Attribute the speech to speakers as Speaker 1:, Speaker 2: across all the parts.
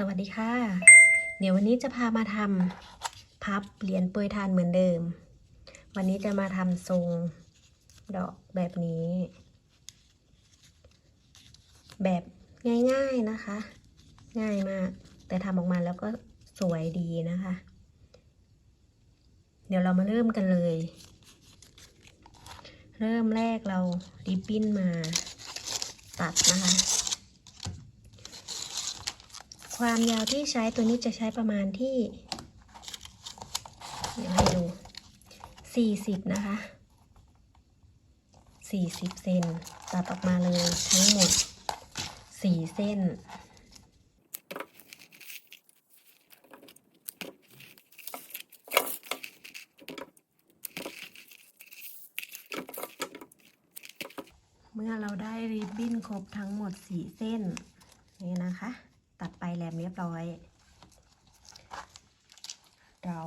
Speaker 1: สวัสดีค่ะ เดี๋ยววันนี้จะพามาทำพับเหรียญโปยทานเหมือนเดิม วันนี้จะมาทำทรงดอกแบบนี้ แบบง่ายๆนะคะ ง่ายมาก แต่ทำออกมาแล้วก็สวยดีนะคะ เดี๋ยวเรามาเริ่มกันเลย เริ่มแรกเราริบบิ้นมาตัดนะคะ ความยาวที่ใช้ตัวนี้จะใช้ประมาณที่ เดี๋ยวให้ดู 40 นะคะ 40 เซนตัดออกมาเลยทั้งหมด 4 เส้นเมื่อเราได้ริบบิ้นครบทั้งหมด 4 เส้น นี่นะคะ ตัดไปแหลมเรียบร้อย เรา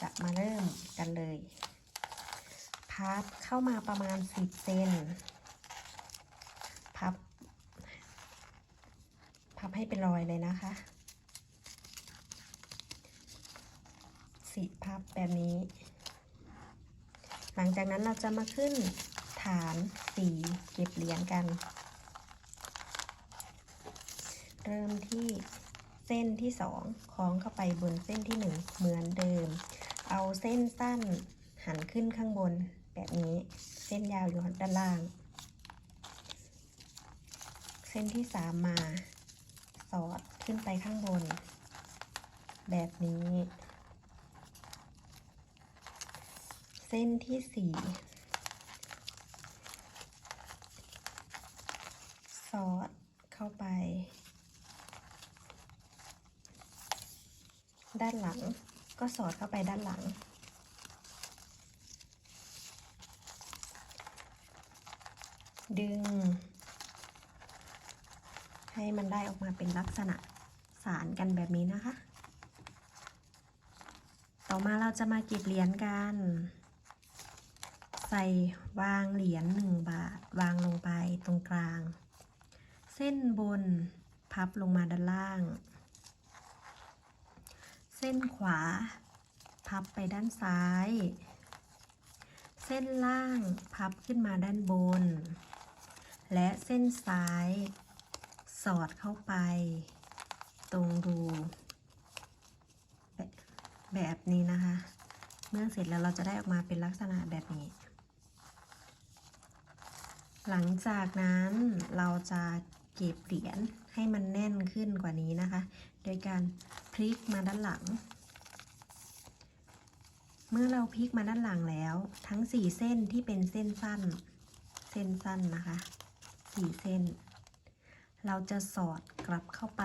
Speaker 1: จะมาเริ่มกันเลย พับเข้ามาประมาณ 10 เซน พับ พับให้เป็นรอยเลยนะคะสิพับแบบนี้ หลังจากนั้นเราจะมาขึ้นฐานสีเก็บเหรียญกัน เริ่มที่เส้นที่สองคล้องเข้าไปบนเส้นที่หนึ่งเหมือนเดิม เอาเส้นสั้นหันขึ้นข้างบนแบบนี้ เส้นยาวอยู่ด้านล่าง เส้นที่สามมา สอดขึ้นไปข้างบน แบบนี้ เส้นที่สี่สอดเข้าไป ด้านหลัง ก็สอดเข้าไปด้านหลัง ดึง ให้มันได้ออกมาเป็นลักษณะสารกันแบบนี้นะคะ ต่อมาเราจะมาเก็บเหรียญกัน ใส่วางเหรียญหนึ่งบาท วางลงไปตรงกลาง เส้นบนพับลงมาด้านล่าง เส้นขวา พับไปด้านซ้าย เส้นล่างพับขึ้นมาด้านบน และเส้นซ้าย สอดเข้าไป ตรงรูแบบแบบนี้นะคะ เมื่อเสร็จแล้วเราจะได้ออกมาเป็นลักษณะแบบนี้ หลังจากนั้นเราจะเก็บเหรียญให้มันแน่นขึ้นกว่านี้นะคะ โดยการ พลิกมาด้านหลัง เมื่อเราพลิกมาด้านหลังแล้ว ทั้ง4เส้นที่เป็นเส้นสั้น เส้นสั้นนะคะ4เส้น เราจะสอดกลับเข้าไป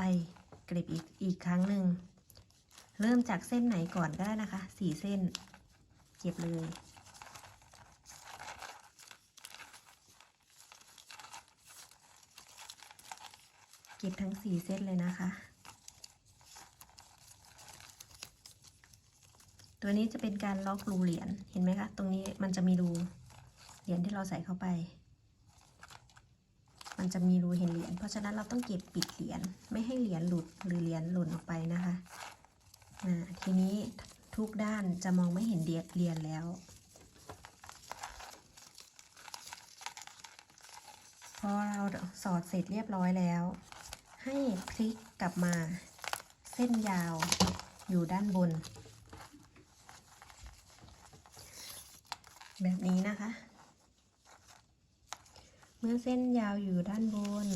Speaker 1: เก็บอีกอีกครั้งหนึ่งเริ่มจากเส้นไหนก่อนก็ได้นะคะ4เส้นเก็บเลยเก็บทั้ง4เส้นเลยนะคะ ตัวนี้จะเป็นการล็อกรูเหรียญเห็นไหมคะตรงนี้มันจะมีรูเหรียญที่เราใส่เข้าไป มันจะมีรูเห็นเหรียญเพราะฉะนั้นเราต้องเก็บปิดเหรียญไม่ให้เหรียญหลุดหรือเหรียญหล่นออกไปนะคะทีนี้ทุกด้านจะมองไม่เห็นเดียเหรียญแล้ว พอเราสอดเสร็จเรียบร้อยแล้ว ให้พลิกกลับมา เส้นยาวอยู่ด้านบน แบบนี้นะคะ เมื่อเส้นยาวอยู่ด้านบน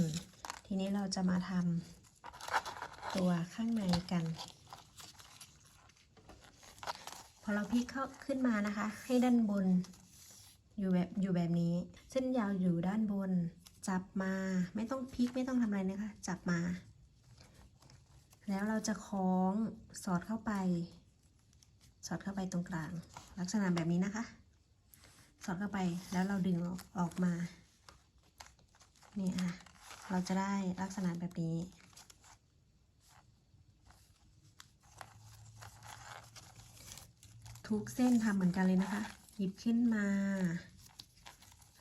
Speaker 1: ทีนี้เราจะมาทำตัวข้างในกัน พอเราพลิกเข้าขึ้นมานะคะ ให้ด้านบน อยู่แบบอยู่แบบนี้ เส้นยาวอยู่ด้านบน จับมาไม่ต้องพลิกไม่ต้องทำอะไรนะคะ จับมา แล้วเราจะคล้องสอดเข้าไป สอดเข้าไปตรงกลาง ลักษณะแบบนี้นะคะ สอดเข้าไปแล้วเราดึงออกออกมานี่ค่ะเราจะได้ลักษณะแบบนี้ ทุกเส้นทำเหมือนกันเลยนะคะ หยิบขึ้นมา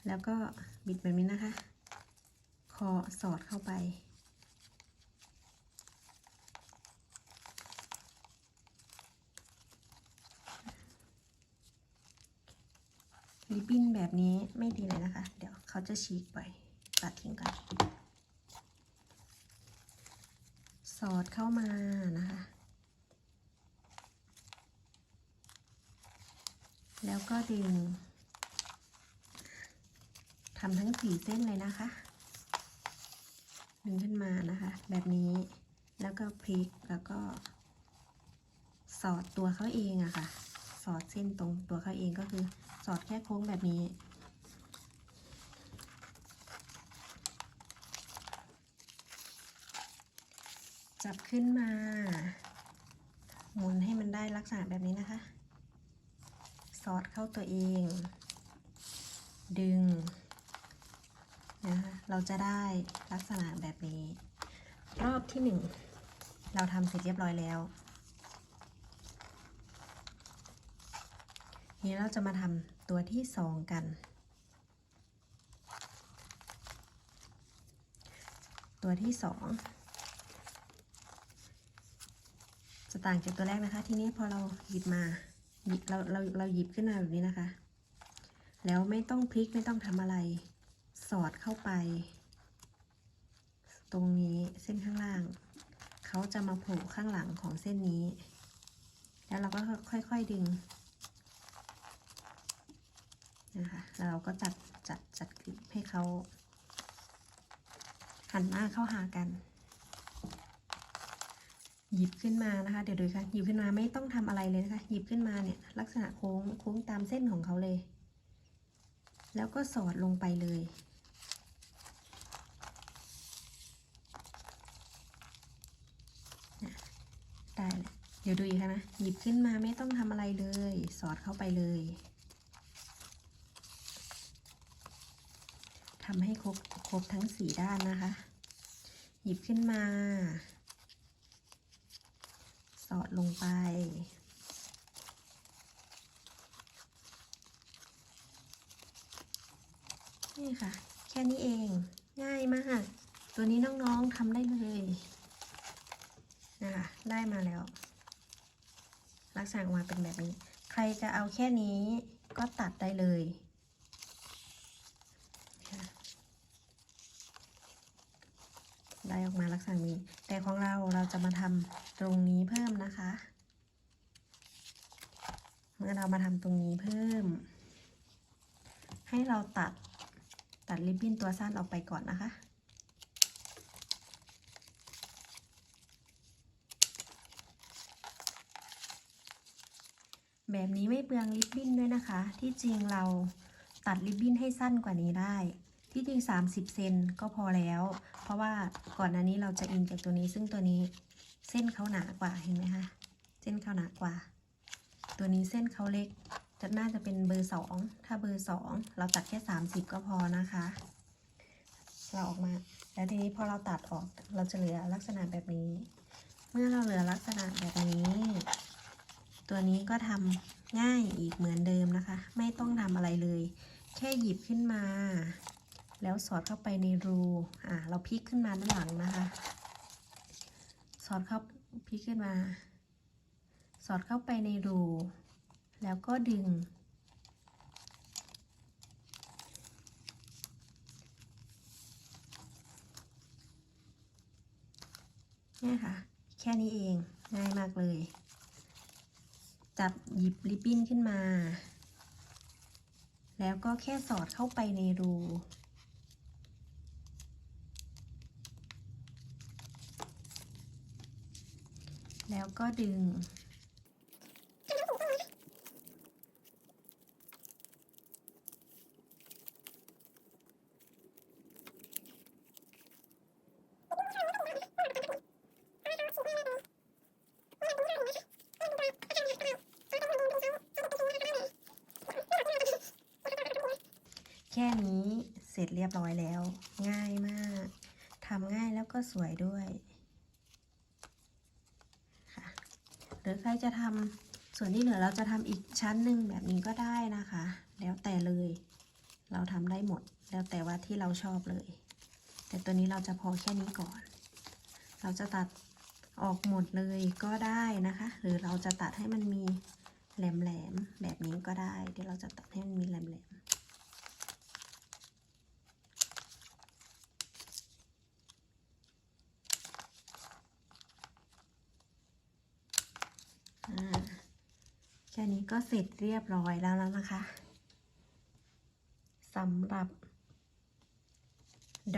Speaker 1: แล้วก็บิดแบบนี้นะคะ คอสอดเข้าไป ริบบิ้นแบบนี้ไม่ดีเลยนะคะ เดี๋ยวเขาจะฉีกไปตัดทิ้งกัน สอดเข้ามานะคะ แล้วก็ดึงทำทั้งสี่เส้นเลยนะคะดึงขึ้นมานะคะ แบบนี้แล้วก็พลิกแล้วก็สอดตัวเขาเองอะค่ะ อดเส้นตรงตัวเขาเองก็คือสอดแค่โค้งแบบนี้ จับขึ้นมาหมุนให้มันได้ลักษณะแบบนี้นะคะ สอดเข้าตัวเอง ดึงนะคะเราจะได้ลักษณะแบบนี้ รอบที่หนึ่งเราทำเสร็จเรียบร้อยแล้ว นี้เราจะมาทำตัวที่สองกัน ตัวที่สองจะต่างจากตัวแรกนะคะ ทีนี้พอเราหยิบมาหยิบเราเราเราหยิบขึ้นมาแบบนี้นะคะ แล้วไม่ต้องพลิกไม่ต้องทำอะไร สอดเข้าไป ตรงนี้เส้นข้างล่าง เขาจะมาโผล่ข้างหลังของเส้นนี้ แล้วเราก็ค่อยๆดึง นะคะแล้วเราก็จัดจัดจัดคลิปให้เขาหันหน้าเข้าหากัน หยิบขึ้นมานะคะ เดี๋ยวดูค่ะหยิบขึ้นมาไม่ต้องทำอะไรเลยนะคะ หยิบขึ้นมาเนี่ย ลักษณะโค้งโค้งตามเส้นของเขาเลย แล้วก็สอดลงไปเลยได้เลยเดี๋ยวดูอีกค่ะนะ หยิบขึ้นมาไม่ต้องทำอะไรเลย สอดเข้าไปเลย ทำให้ครบครบทั้งสี่ด้านนะคะ หยิบขึ้นมา สอดลงไป นี่ค่ะ แค่นี้เอง ง่ายมาก ตัวนี้น้องๆทำได้เลยนะคะได้มาแล้ว ลักษณะออกมาเป็นแบบนี้ ใครจะเอาแค่นี้ก็ตัดได้เลยค่ะ ได้ออกมาลักษณะนี้ แต่ของเราเราจะมาทำตรงนี้เพิ่มนะคะ เมื่อเรามาทำตรงนี้เพิ่ม ให้เราตัดตัดริบบิ้นตัวสั้นออกไปก่อนนะคะแบบนี้ไม่เปลืองริบบิ้นด้วยนะคะ ที่จริงเราตัดริบบิ้นให้สั้นกว่านี้ได้ ที่จริง 30 เซนก็พอแล้ว ราะว่าก่อนหน้านี้เราจะอิงจากตัวนี้ ซึ่งตัวนี้เส้นเขาหนากว่าเห็นไหมคะเส้นเขาหนากว่า ตัวนี้เส้นเขาเล็กจะน่าจะเป็นเบอร์สองถ้าเบอร์สองเราตัดแค่30ก็พอนะคะ เราออกมาแล้วทีนี้พอเราตัดออกเราจะเหลือลักษณะแบบนี้ เมื่อเราเหลือลักษณะแบบนี้ ตัวนี้ก็ทำง่ายอีกเหมือนเดิมนะคะ ไม่ต้องทำอะไรเลย แค่หยิบขึ้นมา แล้วสอดเข้าไปในรูอ่าเราพลิกขึ้นมาด้านหลังนะคะ สอดเข้าพลิกขึ้นมา สอดเข้าไปในรู แล้วก็ดึง นี่ค่ะ แค่นี้เองง่ายมากเลย จับหยิบริบบิ้นขึ้นมา แล้วก็แค่สอดเข้าไปในรู แล้วก็ดึง แค่นี้เสร็จเรียบร้อยแล้ว ง่ายมากทำง่ายแล้วก็สวยด้วยค่ะห รือใครจะทำส่วนที่เหลือเราจะทำอีกชั้นหนึ่งแบบนี้ก็ได้นะคะ แล้วแต่เลย เราทำได้หมด แล้วแต่ว่าที่เราชอบเลย แต่ตัวนี้เราจะพอแค่นี้ก่อน เราจะตัดออกหมดเลยก็ได้นะคะ หรือเราจะตัดให้มันมีแหลมๆแบบนี้ก็ได้ เดี๋ยวเราจะตัดให้มันมีแหลมๆ ค่นี้ก็เสร็จเรียบร้อยแล้วแล้วนะคะสำหรับ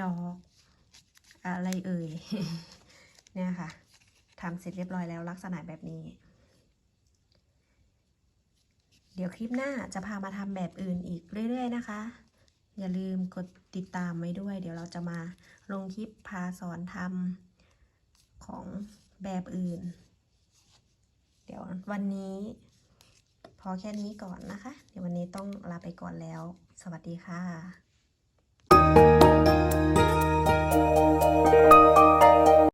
Speaker 1: ดอก อะไรเอ่ย เนี่ยค่ะทำเสร็จเรียบร้อยแล้วลักษณะแบบนี้ เดี๋ยวคลิปหน้าจะพามาทำแบบอื่นอีกเรื่อย ๆ นะคะ อย่าลืมกดติดตามไว้ด้วย เดี๋ยวเราจะมาลงคลิปพาสอนทำของแบบอื่น เดี๋ยววันนี้ พอแค่นี้ก่อนนะคะ เดี๋ยววันนี้ต้องลาไปก่อนแล้ว สวัสดีค่ะ